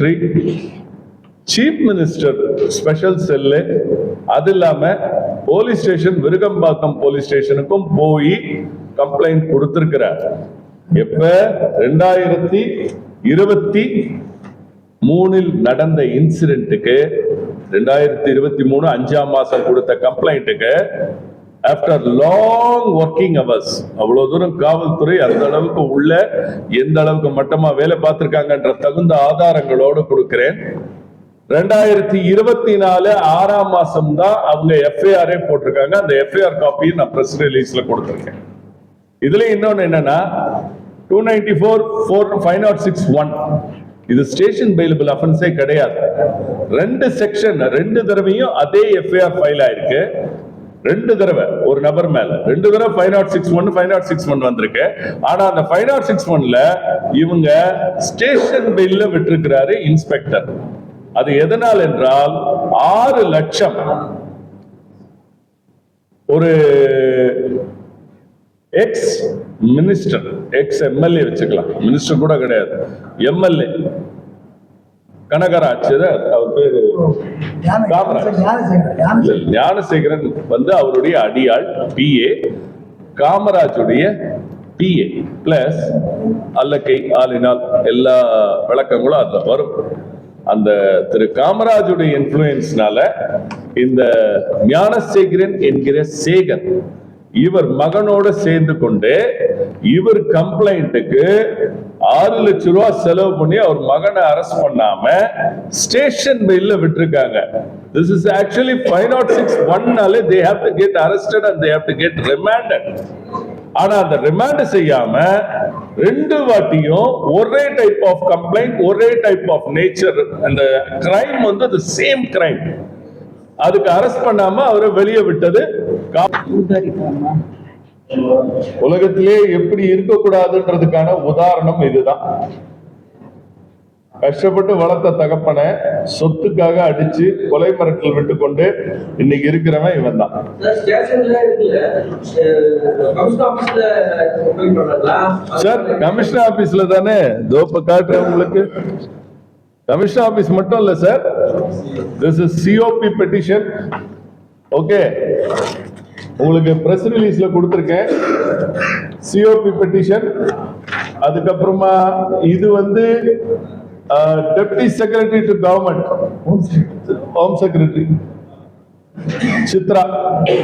Secretary chief minister special cell அது இல்லாம police station Virugambakkam police ஸ்டேஷனுக்கும் போய் கம்ப்ளைண்ட் கொடுத்திருக்கிறார். எப்ப? ரெண்டாயிரத்தி இருபத்தி மூணில் நடந்த இன்சிடென்ட்டுக்கு ரெண்டாயிரத்தி இருபத்தி மூணு அஞ்சாம் மாசம் கொடுத்த கம்ப்ளைண்ட்டுக்கு ஆஃப்டர் லாங் ஒர்க்கிங் அவர்ஸ் அவ்வளோ தூரம் காவல்துறை அந்த அளவுக்கு உள்ள எந்த அளவுக்கு மட்டமா வேலை பார்த்துருக்காங்கன்ற தகுந்த ஆதாரங்களோடு கொடுக்கிறேன். ரெண்டாயிரத்தி இருபத்தி நாலு ஆறாம் மாசம் தான் அவங்க எஃப்ஐஆரே போட்டிருக்காங்க. அந்த எஃப்ஐஆர் காப்பியை நான் ப்ரெஸ் ரிலீஸ்ல கொடுத்துருக்கேன். இதுல இன்னொன்னு என்னன்னா two ninety four four five naught six one இது ஸ்டேஷன் பெயிலபிள் அஃபென்ஸே கிடையாது. ரெண்டு செக்ஷன் ரெண்டு தடவையும் அதே எஃப்ஐஆர் ஃபைல் ஆயிருக்கு. ரெண்டு தடவை ஒரு நபர் மேல. ரெண்டு தடவை five naught six one five naught six one வந்திருக்கு. ஆனா அந்த ஃபைவ் நாட் சிக்ஸ் ஒன்ல இவங்க ஸ்டேஷன் பெயில்ல விட்டிருக்கிறாரு இன்ஸ்பெக்டர் அது எதனால் என்றால் ஆறு லட்சம் ஒரு எக்ஸ் மினிஸ்டர் எக்ஸ் எம்எல்ஏ வச்சுக்கலாம். மினிஸ்டர் கூட கிடையாது. எம்எல்ஏ கனகராஜ் அவர் பேரு காமராஜ். ஞானசேகரன் வந்து அவருடைய அடியாள் பிஏ காமராஜுடைய பிஏ பிளஸ் அல்லக்கை ஆளினால் எல்லா விளக்கங்களும் அதுல வரும் அந்த திரு காமராஜுடைய இன்ஃப்ளூயன்ஸ்னால இந்த ஞானசேகரன் என்கிற சேகர் இவர் மகனோட சேர்ந்து கொண்டு இவர் கம்ப்ளைண்ட்டுக்கு ஆறு லட்ச ரூபா செலவு பண்ணி அவர் மகனை அரெஸ்ட் பண்ணாம ஸ்டேஷன் பெயில்ல விட்டுருக்காங்க. This is actually five naught six ஒன்னாலே they have to get arrested and they have to get remanded ஆனா அந்த ரிமாண்ட் செய்யாம ரெண்டு வாட்டியும் ஒரே டைப் ஆஃப் கம்ப்ளைண்ட் ஒரே டைப் ஆஃப் நேச்சர் அந்த கிரைம் வந்து அது சேம் கிரைம் அதுக்கு அரெஸ்ட் பண்ணாம அவரை வெளியே விட்டது. உலகத்திலே எப்படி இருக்கக்கூடாதுன்றதுக்கான உதாரணம் இதுதான். கஷ்டப்பட்டு வளர்த்த தகப்பனை சொத்துக்காக அடிச்சு கொலை மிரட்டல் விட்டு கொண்டு இன்னைக்கு இருக்கிறவன் இவன் தான் சார் கமிஷனர் ஆபீஸ்ல தானே தோப்ப காட்டுறேன் உங்களுக்கு. கமிஷனர் ஆபீஸ் மட்டும் இல்ல sir. This is COP petition okay உங்களுக்கு பிரஸ் ரிலீஸ்ல கொடுத்துருக்கேன். சிஓபி பெட்டிஷன் அதுக்கப்புறமா இது வந்து deputy secretary to government home secretary Chitra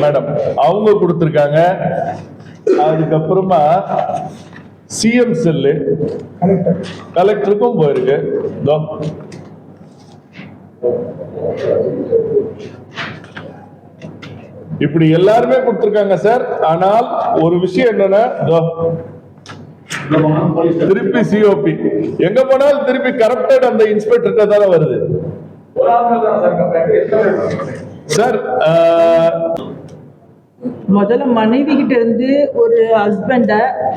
madam அவங்க கொடுத்துருக்காங்க. அதுக்கப்புறமா சிஎம் செல்லு. கலெக்டருக்கும் போயிருக்கு. இப்படி எல்லாருமே கொடுத்திருக்காங்க சார். ஆனால் ஒரு விஷயம் என்னன்னா திருப்பி சிஓபி எங்க போனாலும் திருப்பி கரப்டட் அந்த இன்ஸ்பெக்டர் தானே வருது. சார் ஆஹ், முதல்ல மனைவி கிட்ட இருந்து ஒரு ஹஸ்பண்ட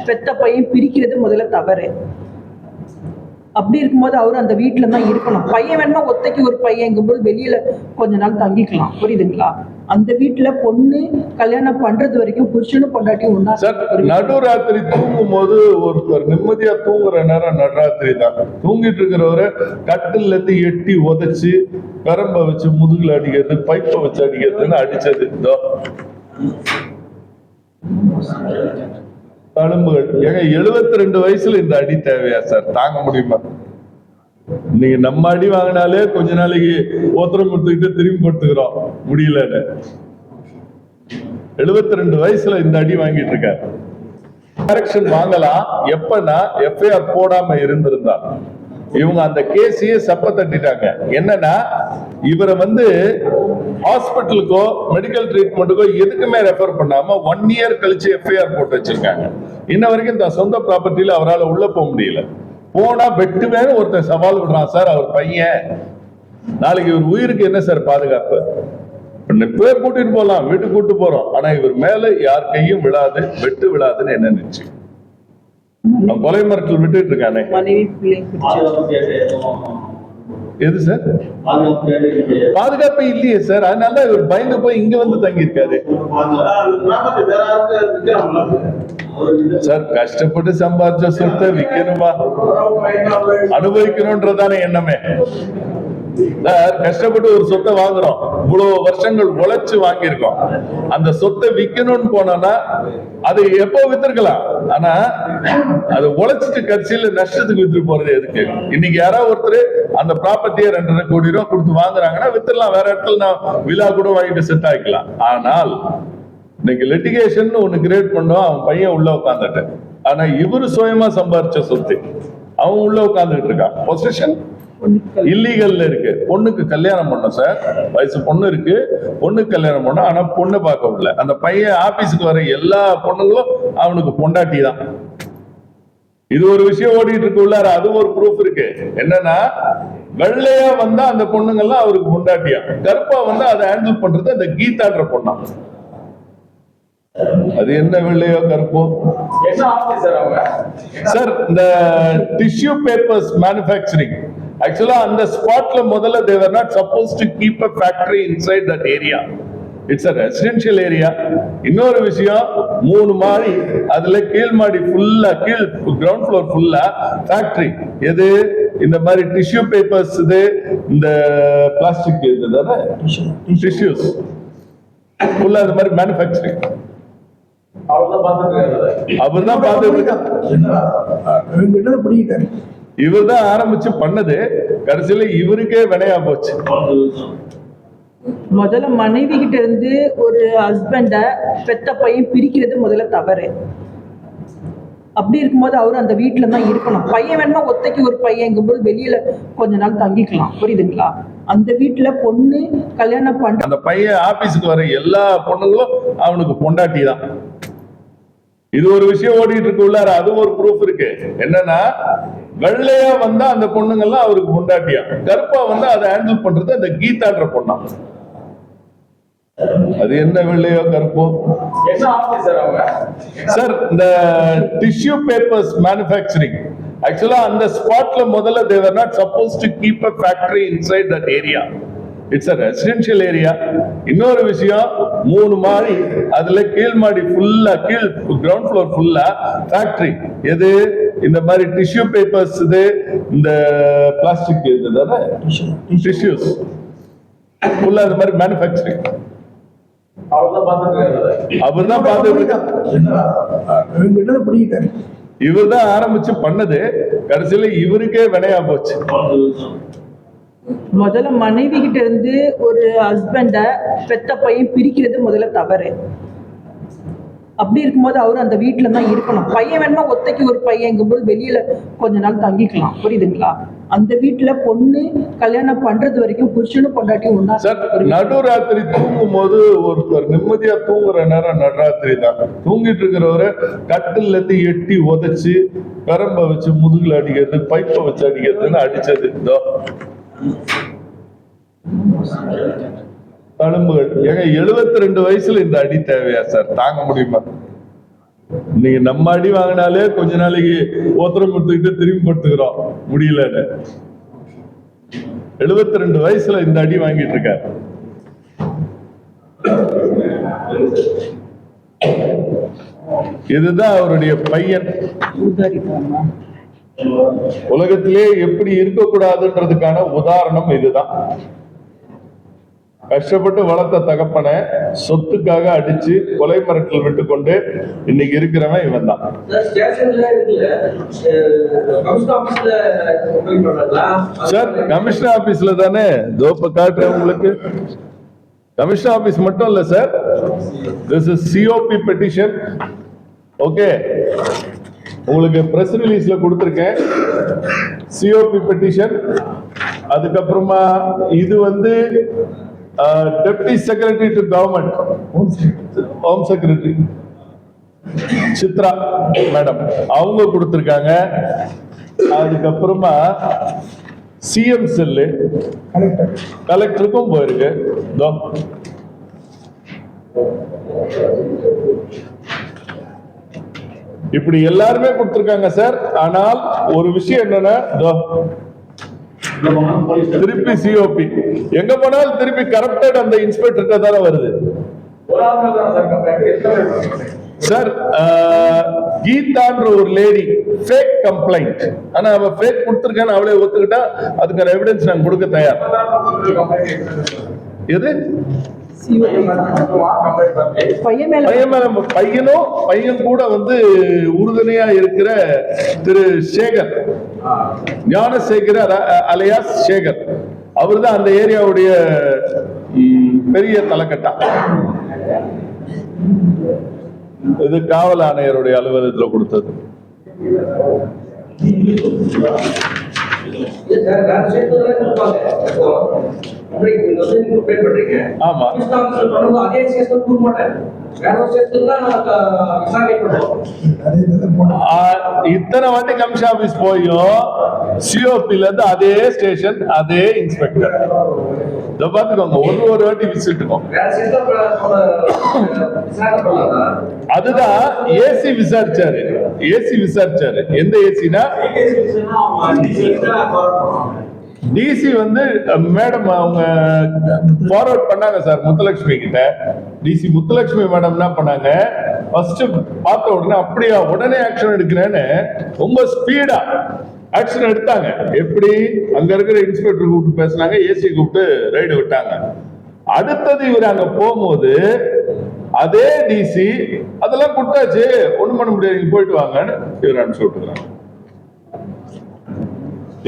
பெத்த பையன் பிரிக்கிறது முதல்ல தவறு. அப்படி இருக்கும்போது அவர் அந்த வீட்டுல தான் இருக்கணும். பையன் வேணுமா ஒத்தைக்கு ஒரு பையங்கும்போது வெளியில கொஞ்ச நாள் தங்கிக்கலாம். புரியுதுங்களா? அந்த வீட்டுல பொண்ணு கல்யாணம் பண்றது வரைக்கும் புருஷனும் பொண்டாட்டியும் ஒண்ணா சார் நடுராத்திரி தூங்கும் போது ஒருத்தர் நிம்மதியா தூங்குற நேரம் நடுராத்திரி தான். தூங்கிட்டு இருக்கிறவரை கட்டில்ல இருந்து எட்டி உதைச்சு பெரம்ப வச்சு முதுகுல அடிக்கிறது பைப்பை வச்சு அடிக்கிறதுன்னு அடிச்சது. இதோ. தழும்புகள் ஏங்க 72 ரெண்டு வயசுல இந்த அடி தேவையா சார் தாங்க முடியுமா? நீங்க நம்ம அடி வாங்கினாலே கொஞ்ச நாளைக்கு ஓத்திரம் கொடுத்துக்கிட்டு திரும்பி படுத்துக்கிறோம் முடியலன்னு. 72 ரெண்டு வயசுல இந்த அடி வாங்கிட்டு இருக்காரு. கரெக்ஷன் வாங்கலாம். எப்பனா எஃப்ஐஆர் போடாம இருந்திருந்தா. இவங்க அந்த கேஸையே சப்ப தட்டிட்டாங்க. என்னன்னா இவரை வந்து ஹாஸ்பிட்டலுக்கோ மெடிக்கல் ட்ரீட்மெண்ட்டுக்கோ எதுக்குமே ரெஃபர் பண்ணாம ஒன் இயர் கழிச்சு எஃப்ஐஆர் போட்டு வச்சிருக்காங்க. இன்ன வரைக்கும் இந்த சொந்த ப்ராப்பர்ட்டியில அவரால் உள்ள போக முடியல. போனா வெட்டுவேன்னு ஒருத்தன் சவால் விடுறான். சார் அவர் பையன். நாளைக்கு இவர் உயிருக்கு என்ன சார் பாதுகாப்பு? இப்பவே கூட்டிட்டு போலாம். வீட்டுக்கு கூட்டு போறோம். ஆனா இவர் மேல யார் கையும் விழாது வெட்டு விழாதுன்னு என்ன நினைச்சு? அவன் கொலை மிரட்டல் விட்டுட்டு இருக்கானே. எது சார்? பாதுகாப்பு இல்லையே சார். அதனால இவர் பயந்து போய் இங்க வந்து தங்கியிருக்காரு. சார் கஷ்டப்பட்டு சம்பாதிச்ச சொத்தை விற்கணுமா அனுபவிக்கணும்ன்றதானே எண்ணமே. கஷ்டப்பட்டு ஒரு சொத்தை வாங்குறோம். இவ்வளவு வருஷங்கள் உழைச்சு வாங்கியிருக்கோம். அந்த சொத்தை விக்கணும்னு போனோம்னா அது எப்போ வித்திருக்கலாம்? ஆனா அது உழைச்சிட்டு கட்சியில நஷ்டத்துக்கு வித்துட்டு போறது எதுக்கு? இன்னைக்கு யாராவது ஒருத்தர் அந்த ப்ராப்பர்ட்டியை ரெண்டரை கோடி ரூபா கொடுத்து வாங்குறாங்கன்னா வித்துடலாம். வேற இடத்துல நான் விழா கூட வாங்கிட்டு செட் ஆகிக்கலாம். ஆனால் இன்னைக்கு லிட்டிகேஷன் ஒண்ணு கிரியேட் பண்ணோம். அவன் பையன் உள்ள உட்காந்துட்டேன் ஆனா இவரு சுயமா சம்பாரிச்ச சொத்து. அவன் உள்ள உட்கார்ந்துட்டு இருக்கான். பொசிஷன் இல்லீகல்ல இருக்கு. பொண்ணுக்கு கல்யாணம் பண்ணோம் சார் வயசு பொண்ணு இருக்கு. பொண்ணுக்கு கல்யாணம் பண்ணோம் ஆனா பொண்ணு பார்க்க முடியல அந்த பையன் ஆபீஸுக்கு வர எல்லா பொண்ணுங்களும் அவனுக்கு பொண்டாட்டி தான். இது ஒரு விஷயம் ஓடிட்டு இருக்கு உள்ளார. அது ஒரு ப்ரூஃப் இருக்கு. என்னன்னா வெள்ளையா வந்தா அந்த பொண்ணுங்கெல்லாம் அவருக்கு பொண்டாட்டியா? கருப்பா வந்தா அதை ஹேண்டில் பண்றது அந்த கீதான்ற பொண்ணா? அது என்ன வெள்ளையோ கருப்போ? சார் இந்த டிஷ்யூ பேப்பர்ஸ் மேனுஃபேக்சரிங் ஆக்சுவலா அந்த ஸ்பாட்ல முதல்ல they're not supposed to keep a factory inside that area it's a residential area இன்னொரு விஷயம் மூணு மாடி அதுல கீழ் மாடி ஃபுல்லா கீழ் கிரவுண்ட் ஃப்ளோர் ஃபுல்லா ஃபேக்டரி எது? இந்த மாதிரி டிஷ்யூ பேப்பர்ஸ் இது இந்த பிளாஸ்டிக் இது தானே? டிஷ்யூஸ் ஃபுல்லா இந்த மாதிரி மேனுஃபேக்சரிங் அவர் தான் பார்த்துட்டு அவர் தான் பார்த்துட்டு இவர் தான் ஆரம்பிச்சு பண்ணது. கடைசியில இவருக்கே வினையா போச்சு. முதல்ல மனைவி கிட்ட இருந்து ஒரு ஹஸ்பண்ட பெத்த பையன் பிரிக்கிறது முதல்ல தவறு. அப்படி இருக்கும்போது அவர் அந்த வீட்டுல தான் இருக்கணும். பையன் வேணுமா ஒத்தைக்கு ஒரு பையன்ங்கும்போது வெளியில கொஞ்ச நாள் தங்கிக்கலாம். புரியுதுங்களா? அந்த வீட்டுல பொண்ணு கல்யாணம் பண்ற அந்த பையன் ஆபீஸுக்கு வர எல்லா பொண்ணுங்களும் அவனுக்கு பொண்டாட்டி தான். இது ஒரு விஷயம் ஓடிட்டு இருக்கு உள்ளார. அது ஒரு ப்ரூஃப் இருக்கு. என்னன்னா வெள்ளையா வந்தா அந்த பொண்ணுங்கெல்லாம் அவருக்கு பொண்டாட்டியா? கருப்பா வந்தா அதை ஹேண்டில் பண்றது அந்த கீதான்ற பொண்ணா? அது என்ன வெள்ளையோ கருப்போ? சார் இந்த டிஷ்யூ பேப்பர்ஸ் மேனுஃபேக்சரிங் ஆக்சுவலா அந்த ஸ்பாட்ல முதல்ல they're not supposed to keep a factory inside that area it's a residential area இன்னொரு விஷயம் மூணு மாடி அதுல கீழ் மாடி ஃபுல்லா கீழ் கிரவுண்ட் ஃப்ளோர் ஃபுல்லா ஃபேக்டரி எது? இந்த மாதிரி டிஷ்யூ பேப்பர்ஸ் இது இந்த பிளாஸ்டிக் இது தானே? டிஷ்யூஸ் ஃபுல்லா இந்த மாதிரி மேனுஃபேக்சரிங் அவர் தான் பார்த்துட்டு இவர் தான் ஆரம்பிச்சு பண்ணது. கடைசியில இவருக்கே வினையா போச்சு. முதல்ல மனைவி கிட்ட இருந்து ஒரு ஹஸ்பண்ட பெத்த பையன் பிரிக்கிறது முதல்ல தவறு. அப்படி இருக்கும்போது அவர் அந்த வீட்டுல தான் இருக்கணும். பையன் வேணுமா ஒத்தைக்கு ஒரு பையன்ங்கும்போது வெளியில கொஞ்ச நாள் தங்கிக்கலாம். புரியுதுங்களா? அந்த வீட்டுல பொண்ணு கல்யாணம் பண்றது வரைக்கும் புருஷனும் பொண்டாட்டியும் ஒண்ணா சார் நடுராத்திரி தூங்கும் போது ஒருத்தர் நிம்மதியா தூங்குற நேரம் நடுராத்திரி தான். தூங்கிட்டு இருக்கிறவரை கட்டில்ல இருந்து எட்டி உதைச்சு பெரம்ப வச்சு முதுகுல அடிக்கிறது பைப்பை வச்சு அடிக்கிறதுன்னு அடிச்சது. இதோ. எலும்புகள் ஏங்க 72 ரெண்டு வயசுல இந்த அடி தேவையா சார் தாங்க முடியுமா? நீங்க நம்ம அடி வாங்கினாலே கொஞ்ச நாளைக்கு ஓத்திரம் கொடுத்துக்கிட்டு திரும்பி படுத்துக்கிறோம் முடியலன்னு. 72 ரெண்டு வயசுல இந்த அடி வாங்கிட்டு இருக்காரு இதுதான் அவருடைய பையன். உலகத்திலே எப்படி இருக்கக்கூடாதுன்றதுக்கான உதாரணம் இதுதான். கஷ்டப்பட்டு வளர்த்த தகப்பனை சொத்துக்காக அடிச்சு கொலை மிரட்டல் விட்டு கொண்டு இன்னைக்கு இருக்கிறவன் இவன் தான் சார் கமிஷனர் ஆபீஸ்ல தானே தோப்ப காட்டுறேன் உங்களுக்கு. கமிஷனர் ஆபீஸ் மட்டும் இல்ல sir. This is COP petition okay உங்களுக்கு பிரஸ் ரிலீஸ்ல கொடுத்துருக்கேன். சிஓபி பெட்டிஷன் அதுக்கப்புறமா இது வந்து deputy secretary to government home secretary Chitra madam அவங்க கொடுத்துருக்காங்க. அதுக்கப்புறமா சிஎம் செல்லு. கலெக்டருக்கும் போயிருக்கு. இப்படி எல்லாருமே கொடுத்திருக்காங்க சார். ஆனால் ஒரு விஷயம் என்னன்னா திருப்பி சிஓபி எங்க போனாலும் திருப்பி கரப்டட் அந்த இன்ஸ்பெக்டர்கிட்ட தானே வருது. சார் கீதான்ற ஒரு லேடி ஃபேக் கம்ப்ளைண்ட் ஆனா அவ ஃபேக் கொடுத்துருக்கான்னு அவளே ஒத்துக்கிட்டா அதுக்கான எவிடன்ஸ் நாங்க கொடுக்க தயார். எது? பையனும் பையன் கூட வந்து உறுதுணையா இருக்கிற திரு சேகர். ஞானசேகர் அல- அலையாஸ் சேகர். அவர்தான் அந்த ஏரியாவுடைய பெரிய தலைக்கட்டா. இது காவல் ஆணையருடைய அலுவலகத்தில் கொடுத்தது. ஆமா. இத்தனை வாட்டி கமிஷன் ஆபீஸ் போயும் சிஓபில இருந்து அதே ஸ்டேஷன் அதே இன்ஸ்பெக்டர் இதை ஒரு ஒரு வாட்டி விசிட் இருக்கும் வேற ஸ்டேஷன்ல ப- ப- விசாரணை பண்ணலாம்னா, அதுதான் ஏசி விசாரிச்சாரு. ஏசி விசாரிச்சாரு. எந்த ஏசினா? டிசி வந்து மேடம் அவங்க ஃபார்வர்ட் பண்ணாங்க சார் முத்துலட்சுமி கிட்ட. டிசி முத்துலட்சுமி மேடம் என்ன பண்ணாங்க? ஃபர்ஸ்ட் பார்த்த உடனே அப்படியா உடனே ஆக்ஷன் எடுக்கிறேன்னு ரொம்ப ஸ்பீடா ஆக்ஷன் எடுத்தாங்க. எப்படி? அங்க இருக்கிற இன்ஸ்பெக்டர் கூப்பிட்டு பேசினாங்க ஏசி கூப்பிட்டு ரைடு விட்டாங்க. அடுத்தது இவர் அங்க போகும்போது அதே டிசி அதெல்லாம் கொடுத்தாச்சு. ஒண்ணும் பண்ண முடியாது. நீங்க போயிட்டு வாங்கன்னு இவர் அனுப்பிச்சு விட்டுருக்காங்க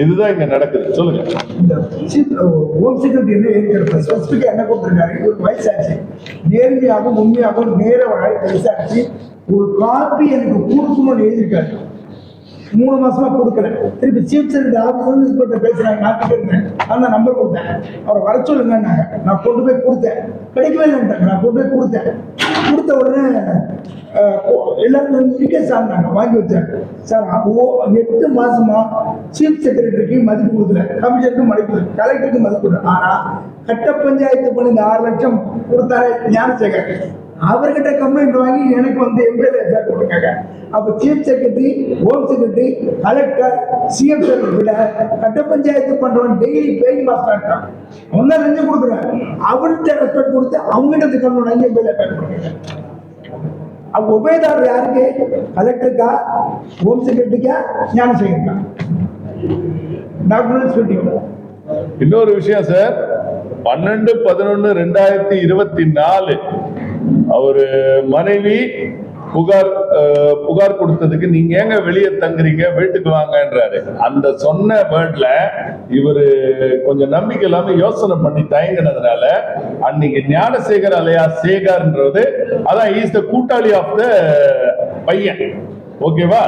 இதுதான் இங்க நடக்குது. சொல்லுங்க. இந்த ஹோம் என்ன எழுதியிருப்பார் ஸ்பெசிஃபிக்கா என்ன கொடுத்துருக்காரு? இவருக்கு வயசாச்சு நேர்மையாகவும் உண்மையாகவும் நேர வழக்கு விசாரிச்சு ஒரு காப்பி எனக்கு கொடுக்கணும்னு எழுதியிருக்காரு. மூணு மாசமா கொடுக்கல. திருப்பி சீஃப் செக்ரட்டரி ஆஃபீஸ் வந்து இன்ஸ்பெக்டர் பேசுறாங்க நான் கேட்டிருந்தேன் அந்த நம்பர் கொடுத்தேன். அவரை வர சொல்லுங்கன்னாங்க. நான் கொண்டு போய் கொடுத்தேன். கிடைக்கவே இல்லைன்ட்டாங்க நான் கொண்டு போய் கொடுத்தேன். கொடுத்த உடனே எல்லாரும் இருக்கே சார் நாங்கள் வாங்கி வச்சேன் சார் ஓ எட்டு மாசமா சீஃப் செக்ரட்டரிக்கு மதிப்பு கொடுக்கல. கமிஷனருக்கு மதிப்பு கலெக்டருக்கு மதிப்பு கொடுக்கல. ஆனா கட்ட பஞ்சாயத்து பண்ணி இந்த ஆறு லட்சம் கொடுத்தாரு ஞானசேகர். அவர்கிட்ட கம்ப்ளைண்ட் வாங்கி எனக்கு வந்து எம்எல்ஏ சார் கொடுக்காங்க. அப்ப chief secretary home secretary collector CM sir விட கட்ட பஞ்சாயத்து பண்றவன் டெய்லி பேய் மாஸ்டர் இருக்கான் ஒன்னா தான் லஞ்சம் கொடுக்குறான். அவர்கிட்ட ரெஸ்பெக்ட் கொடுத்து அவங்ககிட்ட கம்ப்ளைண்ட் வாங்கி எம்எல்ஏ கொடுக்குறாங்க. அப்ப உபயதாரர் யாருக்கு? கலெக்டருக்கா ஹோம் செக்ரட்டரிக்கா ஞானசேகருக்கா டாக்டர் சொல்லிட்டு இன்னொரு விஷயம் சார் பன்னெண்டு பதினொன்னு ரெண்டாயிரத்தி இருபத்தி நாலு அவர் மனைவி புகார் புகார் கொடுத்ததுக்கு நீங்க ஏங்க வெளியே தங்குறீங்க வீட்டுக்கு வாங்கன்றாரு. அந்த சொன்ன வேர்ட்ல இவரு கொஞ்சம் நம்பிக்கை இல்லாம யோசனை பண்ணி தயங்கினதுனால அன்னைக்கு ஞானசேகர் அலையா சேகர்ன்றது அதான் இஸ் த கூட்டாளி ஆஃப் த பையன். ஓகேவா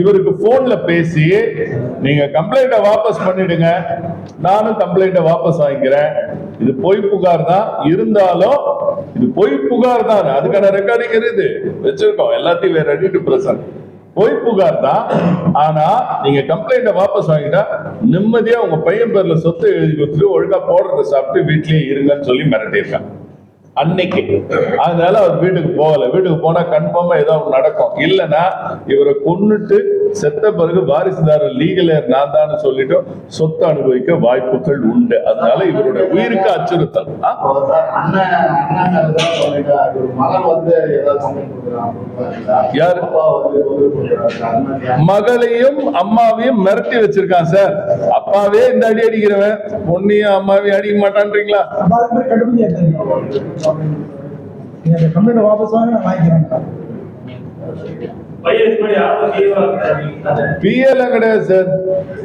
இவருக்கு போன்ல பேசி நீங்க கம்ப்ளைண்ட வாபஸ் பண்ணிடுங்க. நானும் கம்ப்ளைண்ட வாபஸ் வாங்கிக்கிறேன். இது பொய் புகார் தான். இருந்தாலும் இது பொய் புகார் தான். அதுக்கான ரெக்கார்டிங் இருக்குது. வச்சிருக்கோம். எல்லாத்தையும் வேற ரெடி டு பிரசன்ட் பொய் புகார் தான். ஆனா நீங்க கம்ப்ளைண்ட வாபஸ் வாங்கிட்டா நிம்மதியா உங்க பையன் பேர்ல சொத்து எழுதி கொடுத்துட்டு ஒழுங்கா போடுறத சாப்பிட்டு வீட்லயே இருங்கன்னு சொல்லி மிரட்டியிருக்காங்க அன்னைக்கு. அதனால அவர் வீட்டுக்கு போகல. வீட்டுக்கு போனா கன்ஃபார்மா ஏதோ நடக்கும். இல்லைன்னா இவரை கொன்னுட்டு செத்த பிறகு வாரிசுதாரர் லீகல் நான் தான் சொல்லிட்டோம் சொத்து அனுபவிக்க வாய்ப்புகள் உண்டு. அதனால இவருடைய உயிருக்கு அச்சுறுத்தல். ஆ? வந்து யாரு? மகளையும் அம்மாவையும் மிரட்டி வச்சிருக்கான் சார். அப்பாவே இந்த அடி அடிக்கிறவன். பொண்ணையும் அம்மாவையும் அடிக்க மாட்டான்றீங்களா? கம்ப்ளைண்ட் வாபஸ் வாங்க நான் வாங்கிக்கிறேன். பிஎல் கிடையாது சார்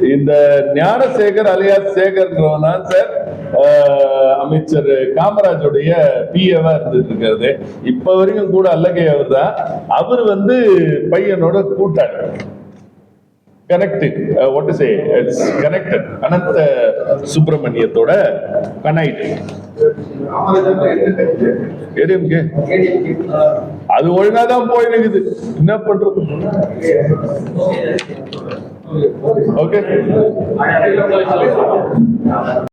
இந்த ஞானசேகர் அலியாஸ் சேகர்ன்றவன் தான் சார் அமைச்சர் காமராஜுடைய பிஏவா இருந்துட்டு இருக்கிறது இப்ப வரைக்கும் கூட அல்லகை அவர் தான் அவர் வந்து பையனோட கூட்டாளி. Connected what is it's connected Anantha சுப்பிரமணியத்தோட கனைட் ராமராஜன் கே ஏடிஎம்கே? அது ஒழுங்கா தான் போயிருக்குது என்ன பண்றது? ஓகே